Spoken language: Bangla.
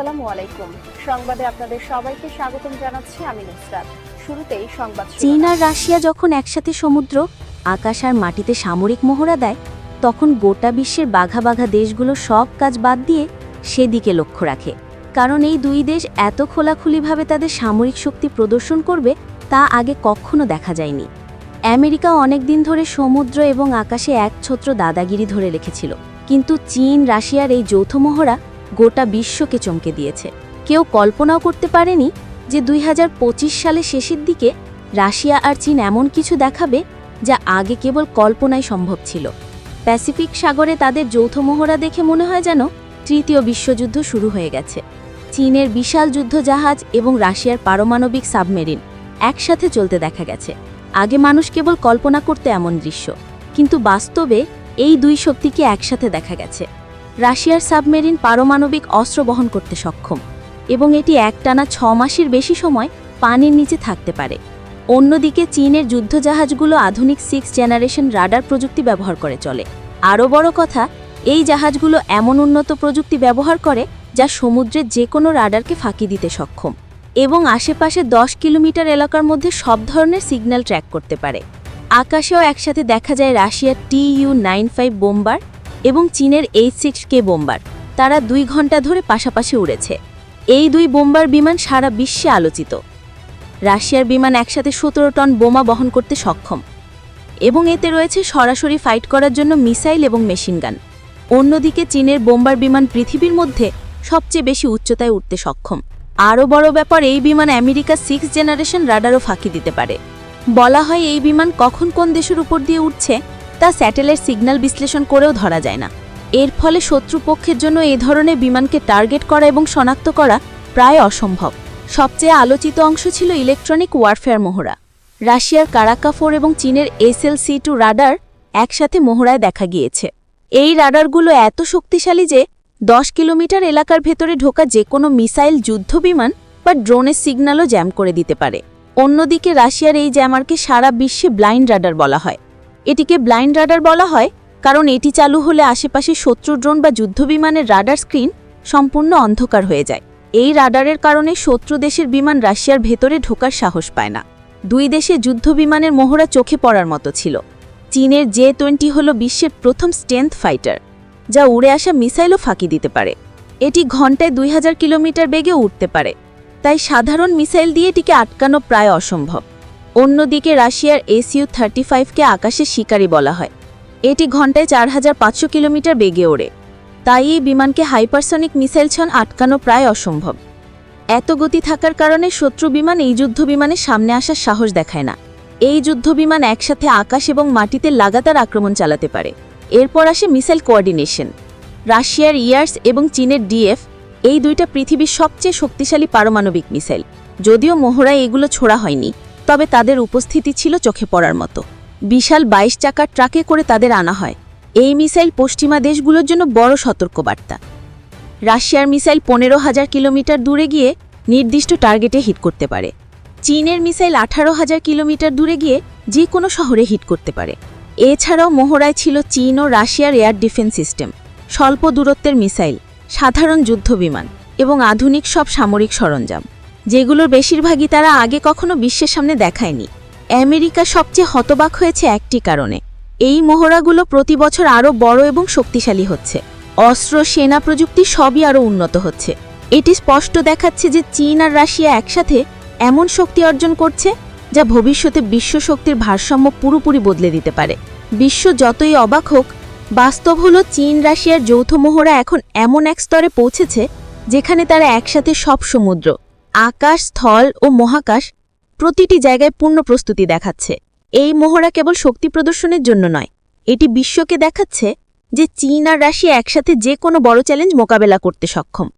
আসসালামু আলাইকুম। সংবাদে আপনাদের সবাইকে স্বাগতম জানাচ্ছি আমি নুসরাত। শুরুতেই সংবাদ চীন আর রাশিয়া যখন একসাথে সমুদ্র, আকাশ আর মাটিতে সামরিক মহড়া দেয়, তখন গোটা বিশ্বের বাঘা বাঘা দেশগুলো সব কাজ বাদ দিয়ে সেদিকে লক্ষ্য রাখে। কারণ এই দুই দেশ এত খোলাখুলিভাবে তাদের সামরিক শক্তি প্রদর্শন করবে, তা আগে কখনো দেখা যায়নি। আমেরিকা অনেক দিন ধরে সমুদ্র এবং আকাশে এক ছত্র দাদাগিরি ধরে রেখেছিল। কিন্তু চীন, রাশিয়ার এই যৌথ মহড়া গোটা বিশ্বকে চমকে দিয়েছে। কেউ কল্পনাও করতে পারেনি যে দুই সালে শেষের দিকে রাশিয়া আর চীন এমন কিছু দেখাবে যা আগে কেবল কল্পনায় সম্ভব ছিল। প্যাসিফিক সাগরে তাদের যৌথ মহড়া দেখে মনে হয় যেন তৃতীয় বিশ্বযুদ্ধ শুরু হয়ে গেছে। চীনের বিশাল যুদ্ধ জাহাজ এবং রাশিয়ার পারমাণবিক সাবমেরিন একসাথে চলতে দেখা গেছে। আগে মানুষ কেবল কল্পনা করতে এমন দৃশ্য, কিন্তু বাস্তবে এই দুই শক্তিকে একসাথে দেখা গেছে। রাশিয়ার সাবমেরিন পারমাণবিক অস্ত্র বহন করতে সক্ষম এবং এটি একটানা ছ মাসের বেশি সময় পানির নিচে থাকতে পারে। অন্যদিকে চীনের যুদ্ধজাহাজগুলো আধুনিক সিক্স জেনারেশন রাডার প্রযুক্তি ব্যবহার করে চলে। আরও বড় কথা, এই জাহাজগুলো এমন উন্নত প্রযুক্তি ব্যবহার করে যা সমুদ্রের যে কোনো রাডারকে ফাঁকি দিতে সক্ষম এবং আশেপাশে দশ কিলোমিটার এলাকার মধ্যে সব ধরনের সিগন্যাল ট্র্যাক করতে পারে। আকাশেও একসাথে দেখা যায় রাশিয়ার T U nine five bomber এবং চীনের এইচ সিক্স কে বোম্বার। তারা দুই ঘণ্টা ধরে পাশাপাশি উড়েছে। এই দুই বোম্বার বিমান সারা বিশ্বে আলোচিত। রাশিয়ার বিমান একসাথে সতেরো টন বোমা বহন করতে সক্ষম। এবং এতে রয়েছে সরাসরি ফাইট করার জন্য মিসাইল এবং মেশিনগান অন্যদিকে চীনের বোম্বার বিমান পৃথিবীর মধ্যে সবচেয়ে বেশি উচ্চতায় উঠতে সক্ষম। আরও বড় ব্যাপার, এই বিমান আমেরিকা সিক্স জেনারেশন রাডারও ফাঁকি দিতে পারে। বলা হয় এই বিমান কখন কোন দেশের উপর দিয়ে উঠছে তা স্যাটেলাইট সিগন্যাল বিশ্লেষণ করেও ধরা যায় না। এর ফলে শত্রুপক্ষের জন্য এ ধরনের বিমানকে টার্গেট করা এবং শনাক্ত করা প্রায় অসম্ভব। সবচেয়ে আলোচিত অংশ ছিল ইলেকট্রনিক ওয়ারফেয়ার মহড়া রাশিয়ার কারাকা ফোর এবং চীনের এসএল সি টু রাডার একসাথে মহড়ায় দেখা গিয়েছে। এই রাডারগুলো এত শক্তিশালী যে দশ কিলোমিটার এলাকার ভেতরে ঢোকা যে কোনো মিসাইল যুদ্ধবিমান বা ড্রোনের সিগন্যালও জ্যাম করে দিতে পারে। অন্যদিকে রাশিয়ার এই জ্যামারকে সারা বিশ্বে ব্লাইন্ড রাডার বলা হয়। এটিকে ব্লাইন্ড রাডার বলা হয়, কারণ এটি চালু হলে আশেপাশে শত্রু ড্রোন বা যুদ্ধবিমানের রাডার স্ক্রিন সম্পূর্ণ অন্ধকার হয়ে যায়। এই রাডারের কারণে শত্রু দেশের বিমান রাশিয়ার ভেতরে ঢোকার সাহস পায় না। দুই দেশে যুদ্ধবিমানের মোহরা চোখে পড়ার মতো ছিল। চীনের জে টোয়েন্টি হল বিশ্বের প্রথম স্ট্রেন্থ ফাইটার, যা উড়ে আসা মিসাইলও ফাঁকি দিতে পারে। এটি ঘন্টায় দুই হাজার কিলোমিটার বেগে উঠতে পারে, তাই সাধারণ মিসাইল দিয়ে এটিকে আটকানো প্রায় অসম্ভব। অন্যদিকে রাশিয়ার এসইউ থার্টি ফাইভকে আকাশে শিকারি বলা হয়। এটি ঘন্টায় চার হাজার পাঁচশো কিলোমিটার বেগে ওড়ে। তাই এই বিমানকে হাইপারসনিক মিসাইল ছন আটকানো প্রায় অসম্ভব। এত গতি থাকার কারণে শত্রু বিমান এই যুদ্ধ বিমানের সামনে আসার সাহস দেখায় না। এই যুদ্ধ বিমান একসাথে আকাশ এবং মাটিতে লাগাতার আক্রমণ চালাতে পারে। এরপর আসে মিসাইল কোঅর্ডিনেশন রাশিয়ার ইয়ার্স এবং চীনের ডিএফ এই দুইটা পৃথিবীর সবচেয়ে শক্তিশালী পারমাণবিক মিসাইল। যদিও মোহরায় এগুলো ছোড়া হয়নি। তবে তাদের উপস্থিতি ছিল চোখে পড়ার মতো। বিশাল বাইশ চাকার ট্রাকে করে তাদের আনা হয়। এই মিসাইল পশ্চিমা দেশগুলোর জন্য বড় সতর্কবার্তা। রাশিয়ার মিসাইল পনেরো হাজার কিলোমিটার দূরে গিয়ে নির্দিষ্ট টার্গেটে হিট করতে পারে। চীনের মিসাইল আঠারো হাজার কিলোমিটার দূরে গিয়ে যে কোনো শহরে হিট করতে পারে। এছাড়াও মোহরায় ছিল চীন ও রাশিয়ার এয়ার ডিফেন্স সিস্টেম। স্বল্প দূরত্বের মিসাইল, সাধারণ যুদ্ধবিমান এবং আধুনিক সব সামরিক সরঞ্জাম। যেগুলোর বেশিরভাগই তারা আগে কখনো বিশ্বের সামনে দেখায়নি। আমেরিকা সবচেয়ে হতবাক হয়েছে একটি কারণে। এই মহড়াগুলো প্রতি বছর আরও বড় এবং শক্তিশালী হচ্ছে। অস্ত্র, সেনা প্রযুক্তি সবই আরও উন্নত হচ্ছে। এটি স্পষ্ট দেখাচ্ছে যে চীন আর রাশিয়া একসাথে এমন শক্তি অর্জন করছে যা ভবিষ্যতে বিশ্ব শক্তির ভারসাম্য পুরোপুরি বদলে দিতে পারে। বিশ্ব যতই অবাক হোক, বাস্তব হল চীন, রাশিয়ার যৌথ মহড়া এখন এমন এক স্তরে পৌঁছেছে যেখানে তারা একসাথে সব সমুদ্র আকাশ, স্থল ও মহাকাশ প্রতিটি জায়গায় পূর্ণ প্রস্তুতি দেখাচ্ছে। এই মহড়া কেবল শক্তি প্রদর্শনের জন্য নয়, এটি বিশ্বকে দেখাচ্ছে যে চীন আর রাশিয়া একসাথে যে কোনো বড় চ্যালেঞ্জ মোকাবেলা করতে সক্ষম।